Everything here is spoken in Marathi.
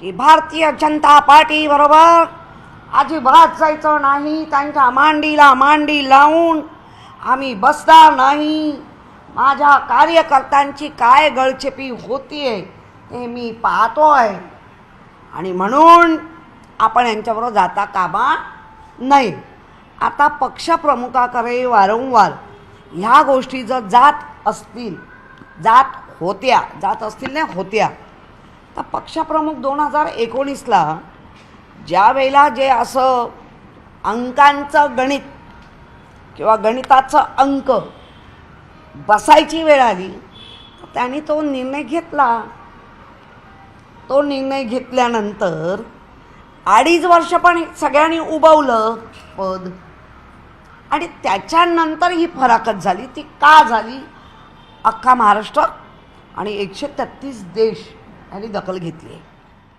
की भारतीय जनता पार्टी बरोबर अजिबात जायचं नाही त्यांच्या मांडीला मांडी लावून आम्ही बसणार नाही. माझ्या कार्यकर्त्यांची काय गळचेपी होतीये ते मी पाहतो आहे आणि म्हणून आपण यांच्याबरोबर जाता कामा नाही आता पक्षप्रमुखाकडे वारंवार ह्या गोष्टी जर जात असतील जात होत्या जात असतील नाही होत्या तर पक्षप्रमुख दोन हजार एकोणीसला ज्या वेळेला जे असं अंकांचं गणित किंवा गणिताचं अंक बसायची वेळ आली त्यांनी तो निर्णय घेतला. तो निर्णय घेतल्यानंतर अडीच वर्ष पण सगळ्यांनी उभवलं पद. आणि त्याच्यानंतर ही फराकत झाली ती का झाली? अख्खा महाराष्ट्र आणि एकशे तेहतीस देश आणि दखल घेतली आहे.